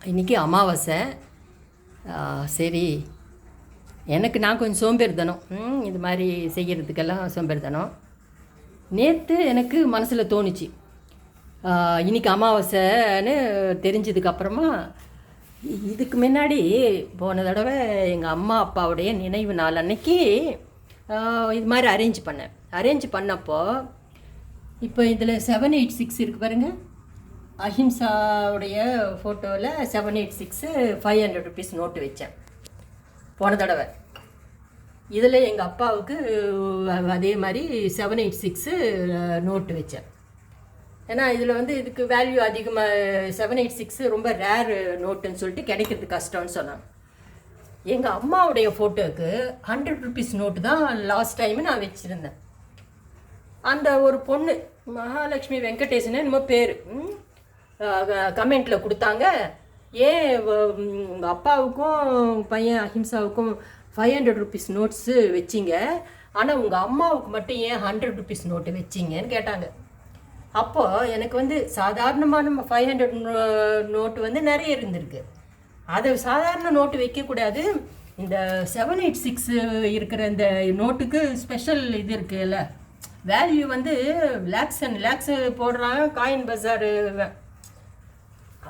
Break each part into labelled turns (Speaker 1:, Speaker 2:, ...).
Speaker 1: இன்றைக்கி அமாவாசை. சரி. எனக்கு நான் கொஞ்சம் சோம்பேறித்தனம். ம், இது மாதிரி செய்கிறதுக்கெல்லாம் சோம்பேறித்தனம். நேற்று எனக்கு மனசில் தோணுச்சு. இன்றைக்கி இன்னைக்கு அமாவாசைன்னு தெரிஞ்சதுக்கப்புறமா இதுக்கு முன்னாடி போன தடவை எங்கள் அம்மா அப்பாவுடைய நினைவு நாள் அன்னைக்கு இது மாதிரி அரேஞ்ச் பண்ணேன். அரேஞ்ச் பண்ணப்போ இப்போ இதில் செவன் எயிட் சிக்ஸ் இருக்குது பாருங்கள் அஹிம்சாவுடைய ஃபோட்டோவில் seven eight six five hundred rupees note வச்சேன். போன தடவை. இதில் எங்கள் அப்பாவுக்கு அதே மாதிரி செவன் எயிட் சிக்ஸு நோட்டு வச்சேன். ஏன்னா இதில் வந்து இதுக்கு வேல்யூ அதிகமாக செவன் எயிட் சிக்ஸு ரொம்ப ரேர் நோட்டுன்னு சொல்லிட்டு கிடைக்கிறது கஷ்டம்னு சொன்னாங்க. எங்கள் அம்மாவுடைய ஃபோட்டோவுக்கு ஹண்ட்ரட் ருபீஸ் நோட்டு தான் லாஸ்ட் டைமு நான் வச்சுருந்தேன். அந்த ஒரு பொண்ணு மகாலட்சுமி வெங்கடேசன் என்னமோ பேர். கமெண்ட்டில் கொடுத்தாங்க. ஏன் உங்கள் அப்பாவுக்கும் பையன் அஹிம்சாவுக்கும் ஃபைவ் ஹண்ட்ரட் ருபீஸ் நோட்ஸு வச்சிங்க. ஆனால் உங்கள் அம்மாவுக்கு மட்டும் ஏன் ஹண்ட்ரட் ருபீஸ் நோட்டு வச்சிங்கன்னு கேட்டாங்க. அப்போது எனக்கு வந்து சாதாரணமான ஃபைவ் ஹண்ட்ரட் நோட்டு வந்து நிறைய இருந்திருக்கு. அதை சாதாரண நோட்டு வைக்கக்கூடாது. இந்த செவன் எயிட் சிக்ஸ் இருக்கிற இந்த நோட்டுக்கு ஸ்பெஷல் இது இருக்குல்ல. வேல்யூ வந்து லேக்ஸ் அண்ட் லேக்ஸ் போடுறாங்க காயின் பஜார்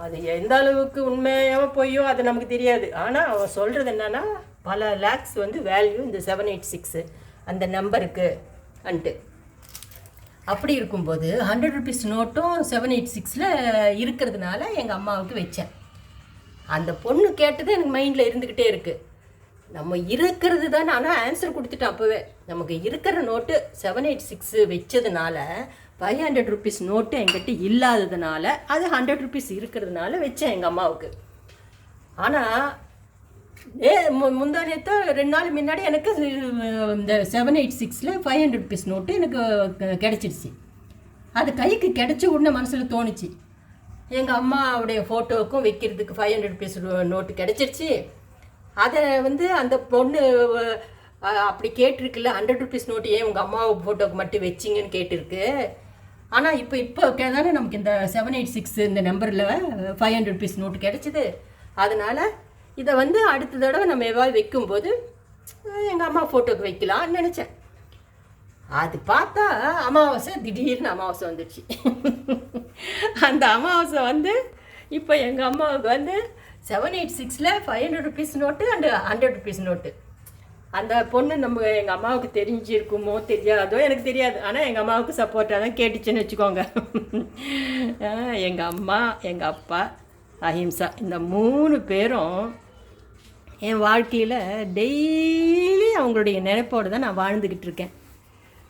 Speaker 1: அது எந்த அளவுக்கு உண்மையாக பொய்யோ அது நமக்கு தெரியாது. ஆனால் அவன் சொல்கிறது என்னன்னா பல லேக்ஸ் வந்து வேல்யூ இந்த செவன் எயிட் சிக்ஸு அந்த நம்பருக்கு அன்ட்டு அப்படி இருக்கும்போது ஹண்ட்ரட் ருபீஸ் நோட்டும் செவன் எயிட் சிக்ஸில் இருக்கிறதுனால எங்கள் அம்மாவுக்கு வச்சேன். அந்த பொண்ணு கேட்டது எனக்கு மைண்டில் இருந்துக்கிட்டே இருக்குது நம்ம இருக்கிறது தான் ஆனால் ஆன்சர் கொடுத்துட்டேன் அப்போவே. நமக்கு இருக்கிற நோட்டு செவன் எயிட் சிக்ஸு வச்சதுனால ஃபைவ் ஹண்ட்ரட் ருபீஸ் நோட்டு என்கிட்ட இல்லாததுனால அது ஹண்ட்ரட் ருபீஸ் இருக்கிறதுனால வச்சேன் எங்கள் அம்மாவுக்கு. ஆனால் ஏ மு- முந்தா நேற்று ரெண்டு நாள் முன்னாடி எனக்கு இந்த செவன் எயிட் சிக்ஸில் ஃபைவ் ஹண்ட்ரட் ருபீஸ் நோட்டு எனக்கு கிடச்சிடுச்சு. அது கைக்கு கிடச்ச உடனே மனசில் தோணுச்சு. எங்கள் அம்மாவுடைய ஃபோட்டோவுக்கும் வைக்கிறதுக்கு ஃபைவ் ஹண்ட்ரட் ருபீஸ் நோட்டு கிடச்சிருச்சு அதை வந்து அந்த பொண்ணு அப்படி கேட்டிருக்குல்ல ஹண்ட்ரட் ருபீஸ் நோட்டு ஏன் உங்கள் அம்மாவை ஃபோட்டோவுக்கு மட்டும் வச்சிங்கன்னு கேட்டிருக்கு. ஆனால் இப்போ இப்போ தானே நமக்கு இந்த செவன் எயிட் சிக்ஸ் இந்த நம்பரில் ஃபைவ் ஹண்ட்ரட் ருபீஸ் நோட்டு கிடைச்சிது. அதனால் இதை வந்து அடுத்த தடவை நம்ம எவ்வளோ வைக்கும்போது எங்கள் அம்மா ஃபோட்டோக்கு வைக்கலாம்னு நினச்சேன். அது பார்த்தா அமாவாசை திடீர்னு அமாவாசை வந்துடுச்சு. அந்த அமாவாசை வந்து இப்போ எங்கள் அம்மாவுக்கு வந்து செவன் எயிட் சிக்ஸில் five hundred rupees note and hundred rupees note அந்த பொண்ணு நம்ம எங்கள் அம்மாவுக்கு தெரிஞ்சிருக்குமோ தெரியாதோ எனக்கு தெரியாது. ஆனால் எங்கள் அம்மாவுக்கு சப்போர்ட்டாக தான் கேட்டுச்சுன்னு வச்சுக்கோங்க. எங்கள் அம்மா எங்கள் அப்பா அஹிம்சா இந்த மூணு பேரும் என் வாழ்க்கையில் டெய்லி அவங்களுடைய நினைப்போடு தான் நான் வாழ்ந்துக்கிட்டு இருக்கேன்.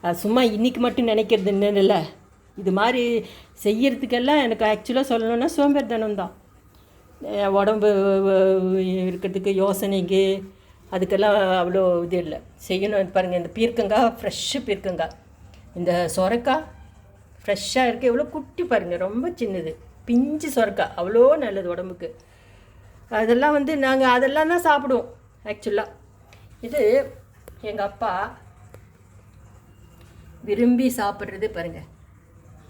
Speaker 1: அது சும்மா இன்றைக்கி மட்டும் நினைக்கிறது என்னன்னு இல்லை இது மாதிரி செய்யறதுக்கெல்லாம் எனக்கு ஆக்சுவலாக சொல்லணும்னா சோம்பேறித்தனம் தான் உடம்பு இருக்கிறதுக்கு யோசனைக்கு அதுக்கெல்லாம் அவ்வளோ இது இல்லை. செய்யணும் பாருங்கள் இந்த பீர்க்கங்காய் ஃப்ரெஷ்ஷு பீர்க்கங்காய். இந்த சொரக்காய் ஃப்ரெஷ்ஷாக இருக்குது எவ்வளோ குட்டி பாருங்கள் ரொம்ப சின்னது. பிஞ்சு சொரக்காய். அவ்வளோ நல்லது உடம்புக்கு. அதெல்லாம் வந்து நாங்கள் அதெல்லாம் தான் சாப்பிடுவோம் ஆக்சுவலாக இது எங்கள் அப்பா விரும்பி சாப்பிட்றது பாருங்கள்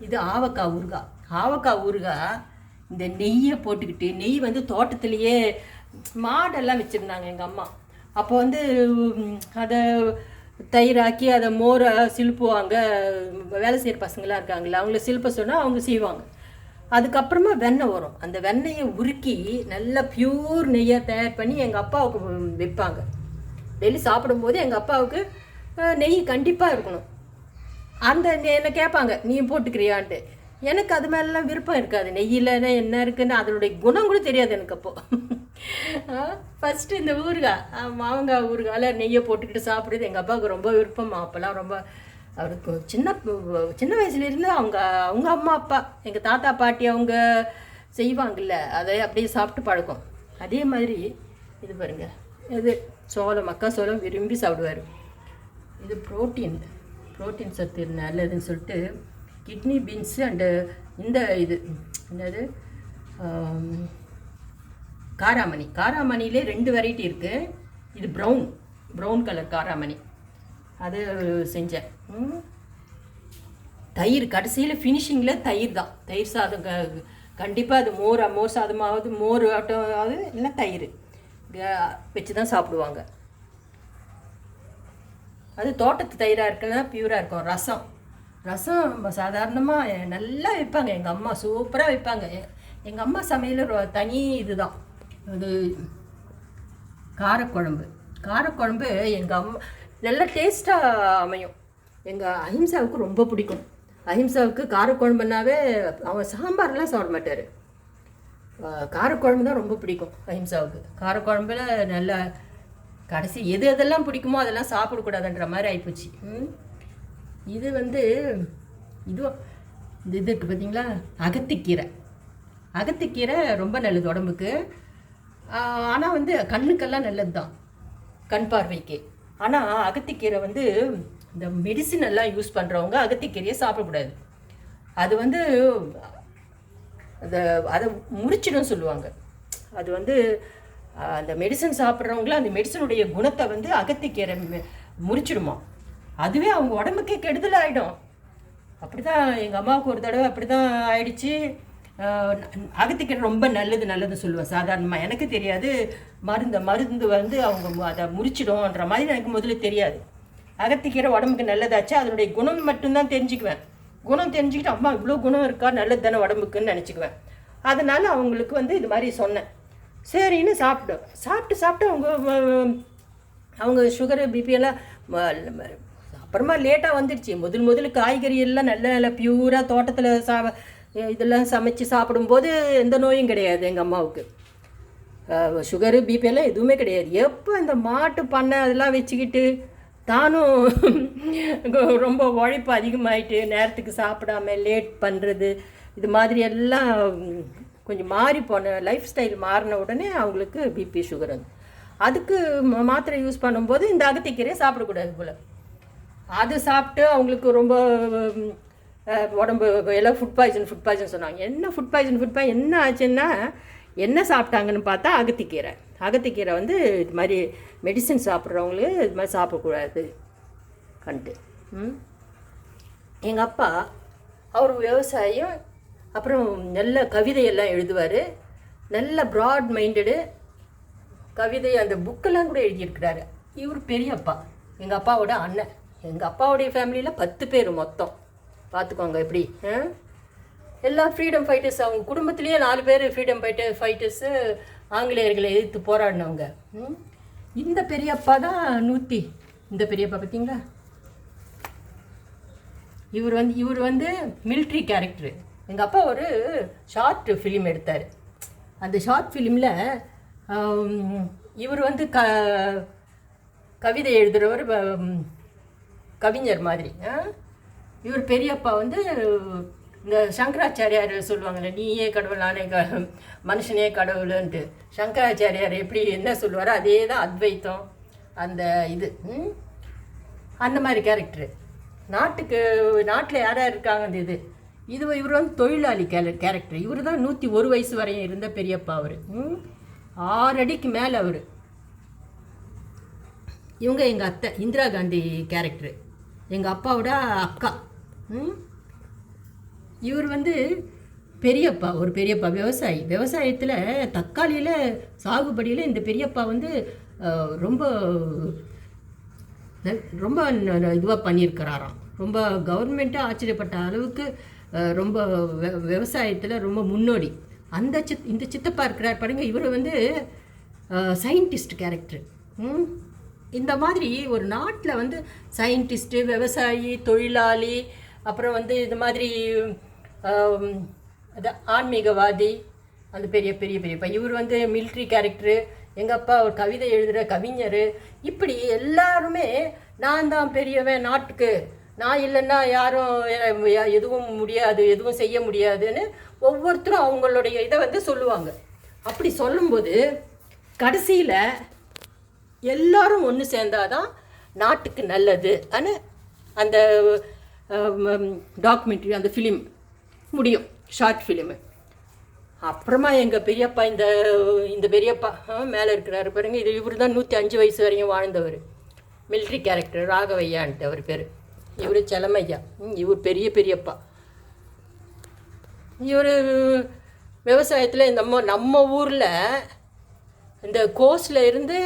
Speaker 1: இது ஆவக்காய் ஊறுகாய். ஆவக்காய் ஊறுகாய் இந்த நெய்யை போட்டுக்கிட்டு நெய் வந்து தோட்டத்துலேயே மாடெல்லாம் வச்சுருந்தாங்க எங்கள் அம்மா. அப்போ வந்து அதை தயிராக்கி அதை மோரை சிலுப்புவாங்க வேலை செய்கிற பசங்களாம் இருக்காங்களா அவங்கள சிலுப்ப சொன்னால் அவங்க செய்வாங்க. அதுக்கப்புறமா வெண்ணெய் வரும். அந்த வெண்ணெயை உருக்கி நல்லா பியூர் நெய்யை தயார் பண்ணி எங்கள் அப்பாவுக்கு விற்பாங்க டெய்லி சாப்பிடும்போது எங்கள் அப்பாவுக்கு நெய் கண்டிப்பாக இருக்கணும். அந்த நெ- என்னை கேட்பாங்க நீ போட்டுக்கிறியான்ட்டு. எனக்கு அது மேலெலாம் விருப்பம் இருக்காது. நெய்யில் என்ன இருக்குன்னு அதனுடைய குணம் கூட தெரியாது எனக்கு அப்போ. ஃபஸ்ட்டு இந்த ஊறுகாய் மாவங்காய் ஊறுகாயில் நெய்யை போட்டுக்கிட்டு சாப்பிடுறது எங்கள் அப்பாவுக்கு ரொம்ப விருப்பம். அப்போல்லாம் ரொம்ப அவருக்கு சின்ன சின்ன வயசுலேருந்து அவங்க அவங்க அம்மா அப்பா எங்கள் தாத்தா பாட்டி அவங்க செய்வாங்கல்ல அதை அப்படியே சாப்பிட்டு பழக்கம். அதே மாதிரி இது பாருங்கள் இது சோளம் மக்கா சோளம் விரும்பி சாப்பிடுவார். இது புரோட்டீன் புரோட்டீன் சத்து நல்லதுன்னு சொல்லிட்டு கிட்னி பீன்ஸு அண்டு இந்த இது என்னது காராமணி. காராமணிலே ரெண்டு வெரைட்டி இருக்குது இது ப்ரௌன் ப்ரௌன் கலர் காராமணி. அது செஞ்சேன். தயிர் கடைசியில் ஃபினிஷிங்கில் தயிர் தான். தயிர் சாதம் க கண்டிப்பாக அது மோர் மோர் சாதமாவது மோர் ஆட்டமாவது இல்லை தயிர். வச்சு தான் சாப்பிடுவாங்க. அது தோட்டத்து தயிராக இருக்குன்னா பியூராக இருக்கும். ரசம். ரசம் சாதாரணமாக நல்லா வைப்பாங்க. எங்கள் அம்மா சூப்பராக வைப்பாங்க. எங்கள் அம்மா சமையல் தனி இதுதான். அது காரக்குழம்பு. காரக்குழம்பு எங்கள் அம்மா நல்ல டேஸ்ட்டாக அமையும். எங்கள் அஹிம்சாவுக்கு ரொம்ப பிடிக்கும். அஹிம்சாவுக்கு காரக்குழம்புனாவே அவன் சாம்பார்லாம் சாப்பிட மாட்டார். காரக்குழம்பு தான் ரொம்ப பிடிக்கும் அஹிம்சாவுக்கு. காரக்குழம்புல நல்ல கடைசி எது எதெல்லாம் பிடிக்குமோ அதெல்லாம் சாப்பிடக்கூடாதுன்ற மாதிரி ஆயிப்போச்சு. இது வந்து இதுவும் இது இது இருக்குது பார்த்தீங்களா அகத்திக்கீரை. அகத்திக்கீரை ரொம்ப நல்லது உடம்புக்கு. ஆனால் வந்து கண்ணுக்கெல்லாம் நல்லது தான் கண் பார்வைக்கு. ஆனால் அகத்திக்கீரை வந்து இந்த மெடிசின் எல்லாம் யூஸ் பண்ணுறவங்க அகத்திக்கீரையை சாப்பிடக்கூடாது. அது வந்து அதை அதை முறிச்சிடும் சொல்லுவாங்க. அது வந்து அந்த மெடிசன் சாப்பிட்றவங்கள அந்த மெடிசனுடைய குணத்தை வந்து அகத்திக்கீரை மு- முறிச்சிடுமா. அதுவே அவங்க உடம்புக்கே கெடுதல் ஆகிடும் அப்படி தான் எங்கள் அம்மாவுக்கு ஒரு தடவை அப்படி தான் ஆயிடுச்சு. அகத்திக்கீரை ரொம்ப நல்லது நல்லது சொல்லுவேன் சாதாரணமாக எனக்கு தெரியாது. மருந்து மருந்து வந்து அவங்க அதை முறிச்சிடும்ன்ற மாதிரி எனக்கு முதல்ல தெரியாது. அகத்திக்கீரை உடம்புக்கு நல்லதாச்சு? அதனுடைய குணம் மட்டும்தான் தெரிஞ்சுக்குவேன். குணம் தெரிஞ்சுக்கிட்டு அம்மா இவ்வளோ குணம் இருக்கா? நல்லது தானே உடம்புக்குன்னு நினச்சிக்குவேன். அதனால் அவங்களுக்கு வந்து இது மாதிரி சொன்னேன். சரின்னு சாப்பிட்டோம். சாப்பிட்டு சாப்பிட்டு அவங்க அவங்க சுகரு பிபி எல்லாம் அப்புறமா லேட்டாக வந்துடுச்சு. முதல் முதல்ல காய்கறி எல்லாம் நல்ல நல்ல பியூராக தோட்டத்தில் சா இதெல்லாம் சமைச்சு சாப்பிடும்போது எந்த நோயும் கிடையாது எங்கள் அம்மாவுக்கு. சுகரு பிபி எல்லாம் எதுவுமே கிடையாது. எப்போ இந்த மாட்டு பண்ணை அதெல்லாம் வச்சுக்கிட்டு தானும் ரொம்ப உழைப்பு அதிகமாயிட்டு நேரத்துக்கு சாப்பிடாம லேட் பண்ணுறது இது மாதிரி எல்லாம் கொஞ்சம் மாறி போன லைஃப் ஸ்டைல் மாறின உடனே அவங்களுக்கு பிபி சுகர் வந்து அதுக்கு மாத்திரை யூஸ் பண்ணும்போது இந்த அகத்திக்கீரையை சாப்பிடக்கூடாது போல். அது சாப்பிட்டு அவங்களுக்கு ரொம்ப உடம்பு எல்லாம் ஃபுட் பாய்சன் ஃபுட் பாய்சன் சொன்னாங்க. என்ன ஃபுட் பாய்சன் ஃபுட் பாய் என்ன ஆச்சுன்னா என்ன சாப்பிட்டாங்கன்னு பார்த்தா அகத்திக்கீரை. அகத்திக்கீரை வந்து இது மாதிரி மெடிசன் சாப்பிட்றவங்களுக்கு இது மாதிரி சாப்பிடக்கூடாது. கண்டு. ம்? எங்கள் அப்பா அவர் விவசாயம் அப்புறம் நல்ல கவிதையெல்லாம் எழுதுவார். நல்ல ப்ராட் மைண்டடு கவிதை அந்த புக்கெல்லாம் கூட எழுதியிருக்கிறாரு. இவர் பெரியப்பா. எங்கள் அப்பாவோட அண்ணன். எங்கள் அப்பாவுடைய ஃபேமிலியில் பத்து பேர் மொத்தம். பார்த்துக்கோங்க எப்படி? ஆ? எல்லா ஃப்ரீடம் ஃபைட்டர்ஸ் அவங்க குடும்பத்திலேயே நாலு பேர் ஃப்ரீடம் ஃபைட்டர் ஃபைட்டர்ஸு ஆங்கிலேயர்களை எதிர்த்து போராடினவங்க. ம்? இந்த பெரியப்பா தான் நூற்றி இந்த பெரியப்பா பார்த்தீங்களா? இவர் வந்து இவர் வந்து மிலிட்ரி கேரக்டர் எங்கள் அப்பா ஒரு ஷார்ட் ஃபிலிம் எடுத்தார். அந்த ஷார்ட் ஃபிலிமில் இவர் வந்து க கவிதை எழுதுகிறவர் கவிஞர் மாதிரி. ஆ? இவர் பெரியப்பா வந்து இந்த சங்கராச்சாரியார் சொல்லுவாங்கல்ல நீயே கடவுள் நானே க மனுஷனே கடவுளுன்ட்டு. சங்கராச்சாரியார் எப்படி என்ன சொல்லுவாரோ அதே தான் அத்வைத்தம் அந்த இது அந்த மாதிரி கேரக்டரு நாட்டுக்கு நாட்டில் யார் யார் இருக்காங்க அந்த இது. இது இவர் வந்து தொழிலாளி கேர கேரக்டர் இவர் தான் நூற்றி ஒரு வயசு வரையும் இருந்த பெரியப்பா அவர் ஆறு அடிக்கு மேலே அவர். இவங்க எங்கள் அத்தை இந்திரா காந்தி கேரக்டரு எங்கள் அப்பாவோட அக்கா. இவர் வந்து பெரியப்பா ஒரு பெரியப்பா விவசாயி. விவசாயத்தில் தக்காளியில் சாகுபடியில் இந்த பெரியப்பா வந்து ரொம்ப ரொம்ப இதுவாக பண்ணியிருக்கிறாராம். ரொம்ப கவர்மெண்ட்டே ஆச்சரியப்பட்ட அளவுக்கு ரொம்ப விவசாயத்தில் ரொம்ப முன்னோடி. அந்த சித் இந்த சித்தப்பா இருக்கிறார் பாருங்கள் இவர் வந்து சயின்டிஸ்ட் கேரக்டர் இந்த மாதிரி ஒரு நாட்டில் வந்து சயின்டிஸ்ட்டு விவசாயி தொழிலாளி அப்புறம் வந்து இது மாதிரி அது ஆன்மீகவாதி அந்த பெரிய பெரிய பெரியப்பா இவர் வந்து மிலிட்ரி கேரக்டரு எங்கள் அப்பா ஒரு கவிதை எழுதுகிற கவிஞர். இப்படி எல்லாருமே நான் தான் பெரியவன் நாட்டுக்கு. நான் இல்லைன்னா யாரும் எதுவும் முடியாது எதுவும் செய்ய முடியாதுன்னு ஒவ்வொருத்தரும் அவங்களுடைய இதை வந்து சொல்லுவாங்க. அப்படி சொல்லும்போது கடைசியில் எல்லாரும் ஒன்று சேர்ந்தாதான் நாட்டுக்கு நல்லது. அனு அந்த டாக்குமெண்ட்ரி அந்த ஃபிலிம் முடியும். ஷார்ட் ஃபிலிமு அப்புறமா எங்கள் பெரியப்பா இந்த இந்த பெரியப்பா மேலே இருக்கிறாரு பாருங்க. இது இவர் தான் நூற்றி அஞ்சு வயசு வரையும் வாழ்ந்தவர். மிலிட்ரி கேரக்டர் ராகவையான்ட்டு அவர் பேர். இவர் செலமையா. ம், இவர் பெரிய பெரியப்பா. இவர் விவசாயத்தில் நம்ம நம்ம ஊரில் இந்த கோஸில் இருந்து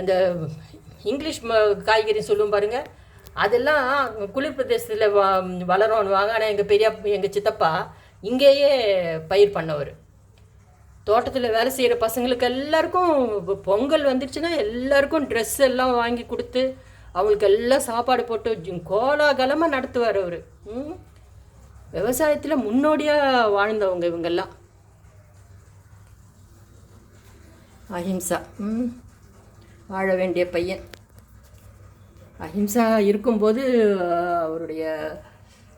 Speaker 1: அந்த இங்கிலீஷ் ம காய்கறி சொல்லும் பாருங்கள் அதெல்லாம் குளிர் பிரதேசத்தில் வ வளரும்னுவாங்க ஆனால் எங்கள் பெரிய எங்கள் சித்தப்பா இங்கேயே பயிர் பண்ணவர். தோட்டத்தில் வேலை செய்கிற பசங்களுக்கு எல்லாருக்கும் பொங்கல் வந்துருச்சுன்னா எல்லாருக்கும் ட்ரெஸ் எல்லாம் வாங்கி கொடுத்து அவங்களுக்கு எல்லாம் சாப்பாடு போட்டு கோலாகலமாக நடத்துவார் அவர். ம்? விவசாயத்தில் முன்னோடியாக வாழ்ந்தவங்க இவங்கெல்லாம். அஹிம்சா. ம்? வாழ வேண்டிய பையன். அஹிம்சா இருக்கும்போது அவருடைய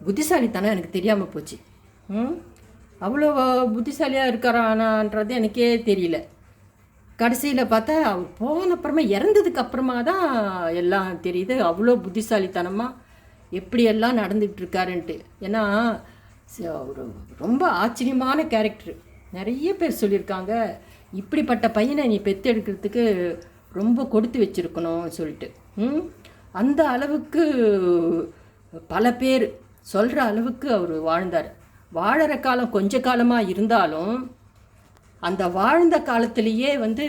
Speaker 1: புத்திசாலித்தனம் எனக்கு தெரியாமல் போச்சு. ம்? அவ்வளோ புத்திசாலியாக இருக்காரானான்றது எனக்கே தெரியல. கடைசியில் பார்த்தா அவர் போன அப்புறமா இறந்ததுக்கு அப்புறமா தான் எல்லாம் தெரியுது. அவ்வளோ புத்திசாலித்தனமாக எப்படியெல்லாம் நடந்துகிட்டு இருக்காருன்ட்டு. ஏன்னா ஒரு ரொம்ப ஆச்சரியமான கேரக்டர். நிறைய பேர் சொல்லியிருக்காங்க இப்படிப்பட்ட பையனை நீ பெற்றெடுக்கிறதுக்கு ரொம்ப கொடுத்து வச்சுருக்கணும் சொல்லிட்டு. ம்? அந்த அளவுக்கு பல பேர் சொல்கிற அளவுக்கு அவர் வாழ்ந்தார். வாழற காலம் கொஞ்ச காலமாக இருந்தாலும் அந்த வாழ்ந்த காலத்திலேயே வந்து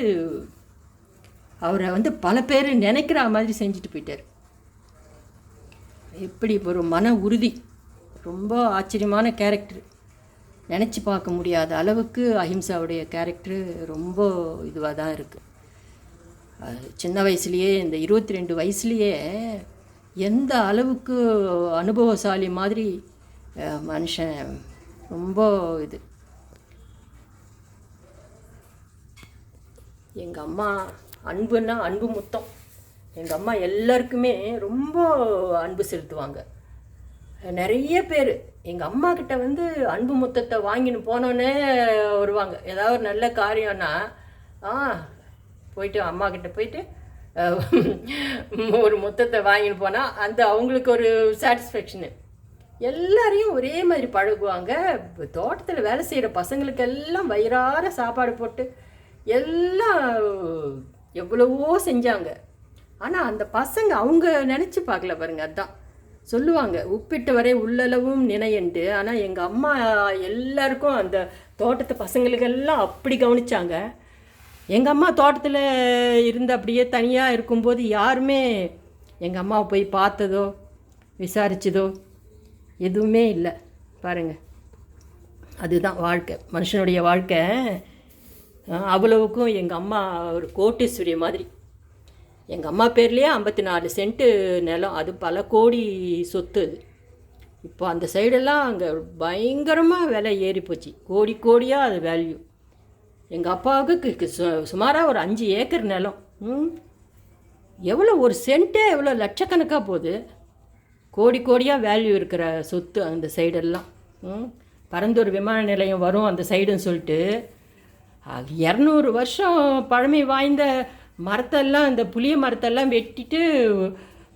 Speaker 1: அவரை வந்து பல பேர் நினைக்கிற மாதிரி செஞ்சுட்டு போயிட்டார். எப்படி ஒரு மன உறுதி ரொம்ப ஆச்சரியமான கேரக்டர் நினச்சி பார்க்க முடியாத அளவுக்கு அஹிம்சாவுடைய கேரக்டர் ரொம்ப இதுவாக தான் இருக்குது சின்ன வயசுலேயே இந்த இருபத்தி ரெண்டு வயசுலேயே எந்த அளவுக்கு அனுபவசாலி மாதிரி மனுஷன் ரொம்ப இது. எங்கள் அம்மா அன்புன்னா அன்பு முத்தம். எங்கள் அம்மா எல்லாருக்குமே ரொம்ப அன்பு செலுத்துவாங்க. நிறைய பேர் எங்கள் அம்மா கிட்ட வந்து அன்பு முத்தத்தை வாங்கின்னு போனோன்னே வருவாங்க. ஏதாவது ஒரு நல்ல காரியம்னா ஆ போயிட்டு அம்மா கிட்ட போயிட்டு ஒரு முத்தத்தை வாங்கின்னு போனால் அந்த அவங்களுக்கு ஒரு சாட்டிஸ்ஃபேக்ஷனு எல்லாரையும் ஒரே மாதிரி பழகுவாங்க. தோட்டத்தில் வேலை செய்கிற பசங்களுக்கு எல்லாம் வயிறார சாப்பாடு போட்டு எல்லாம் எவ்வளவோ செஞ்சாங்க. ஆனால் அந்த பசங்க அவங்க நினச்சி பார்க்கல பாருங்க அதான். சொல்லுவாங்க உப்பிட்ட வரை உள்ளளவும் நினையண்டு. ஆனால் எங்கள் அம்மா எல்லாருக்கும் அந்த தோட்டத்து பசங்களுக்கெல்லாம் அப்படி கவனிச்சாங்க. எங்கள் அம்மா தோட்டத்தில் இருந்து அப்படியே தனியாக இருக்கும்போது யாருமே எங்கள் அம்மாவை போய் பார்த்ததோ விசாரிச்சதோ எதுவுமே இல்லை. பாருங்கள் அதுதான் வாழ்க்கை. மனுஷனுடைய வாழ்க்கை. அவ்வளவுக்கும் எங்கள் அம்மா ஒரு கோட்டீஸ்வரி மாதிரி. எங்கள் அம்மா பேர்லேயே ஐம்பத்தி நாலு சென்ட்டு நிலம். அது பல கோடி சொத்து. அது இப்போ அந்த சைடெல்லாம் அங்கே பயங்கரமாக விலை ஏறி போச்சு கோடி கோடியாக அது வேல்யூ எங்கள் அப்பாவுக்கு சு- சுமாராக ஒரு அஞ்சு ஏக்கர் நிலம். ம்? எவ்வளோ ஒரு சென்ட்டே எவ்வளோ லட்சக்கணக்காக போகுது? கோடி கோடியாக வேல்யூ இருக்கிற சொத்து அந்த சைடெல்லாம். ம்? பரந்தூர் விமான நிலையம் வரும் அந்த சைடுன்னு சொல்லிட்டு. அது இரநூறு வருஷம் பழமை வாய்ந்த மரத்தெல்லாம் இந்த புளிய மரத்தெல்லாம் வெட்டிட்டு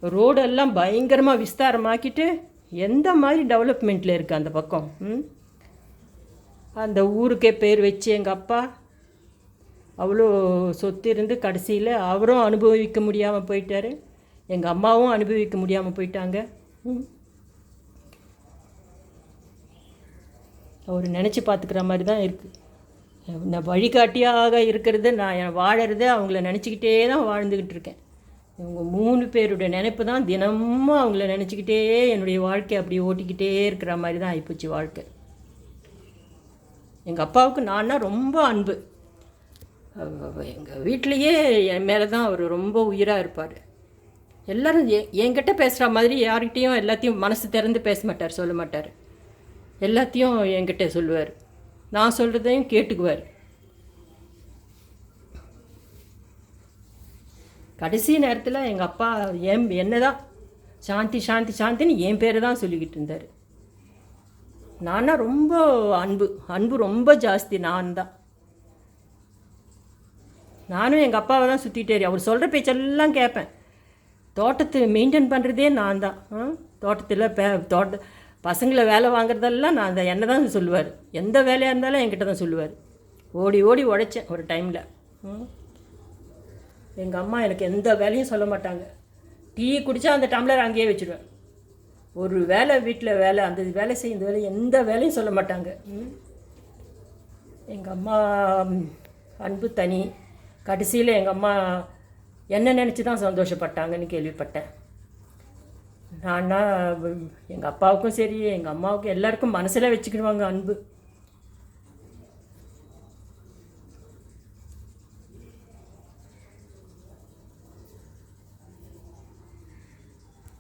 Speaker 1: ரோடெல்லாம் பயங்கரமாக விஸ்தாரமாக்கிட்டு எந்த மாதிரி டெவலப்மெண்ட்டில் இருக்குது அந்த பக்கம்? ம்? அந்த ஊருக்கே பேர் வச்சு எங்கள் அப்பா அவ்வளோ சொத்து இருந்து கடைசியில் அவரும் அனுபவிக்க முடியாமல் போயிட்டாரு. எங்கள் அம்மாவும் அனுபவிக்க முடியாமல் போயிட்டாங்க. அவர் நினச்சி பார்த்துக்கிற மாதிரி தான் இருக்குது நான் வழிகாட்டியாக இருக்கிறது நான் வாழறது அவங்கள நினச்சிக்கிட்டே தான் வாழ்ந்துக்கிட்டு இருக்கேன். இவங்க மூணு பேருடைய நினைப்பு தான் தினமும் அவங்கள நினச்சிக்கிட்டே என்னுடைய வாழ்க்கை அப்படி ஓட்டிக்கிட்டே இருக்கிற மாதிரி தான் ஆகிப்போச்சு வாழ்க்கை. எங்கள் அப்பாவுக்கு நான்னா ரொம்ப அன்பு. எங்கள் வீட்லேயே என் மேலே தான் அவர் ரொம்ப உயிராக இருப்பார். எல்லோரும் எ- என்கிட்ட பேசுகிற மாதிரி யார்கிட்டேயும் எல்லாத்தையும் மனசு திறந்து பேச மாட்டார் சொல்ல மாட்டார். எல்லாத்தையும் என்கிட்ட சொல்லுவார். நான் சொல்கிறதையும் கேட்டுக்குவார். கடைசி நேரத்தில் எங்கள் அப்பா என் என்ன தான் சாந்தி சாந்தி சாந்தின்னு என் பேரை தான் சொல்லிக்கிட்டு இருந்தார். நானா ரொம்ப அன்பு அன்பு ரொம்ப ஜாஸ்தி நான் தான் நானும் எங்கள் அப்பாவை தான் சுற்றிட்டே அவர் சொல்கிற பேச்செல்லாம் கேட்பேன். தோட்டத்தை மெயின்டைன் பண்ணுறதே நான் தான். தோட்டத்தில் பே தோட்ட பசங்களை வேலை வாங்குறதெல்லாம் நான் தான் என்ன தான் சொல்லுவார். எந்த வேலையாக இருந்தாலும் என்கிட்ட தான் சொல்லுவார். ஓடி ஓடி உழைச்சேன் ஒரு டைமில் எங்கள் அம்மா எனக்கு எந்த வேலையும் சொல்ல மாட்டாங்க. டீ குடித்தா அந்த டம்ளர் அங்கேயே வச்சுருவேன். ஒரு வேலை வீட்டில் வேலை அந்த வேலை செய்ய இந்த வேலை எந்த வேலையும் சொல்ல மாட்டாங்க. ம். எங்கள் அம்மா அன்பு தனி. கடைசியில் எங்கள் அம்மா என்ன நினச்சி தான் சந்தோஷப்பட்டாங்கன்னு கேள்விப்பட்டேன். நான் எங்கள் அப்பாவுக்கும் சரி எங்கள் அம்மாவுக்கும் எல்லாருக்கும் மனசில் வச்சுக்கிடுவாங்க அன்பு.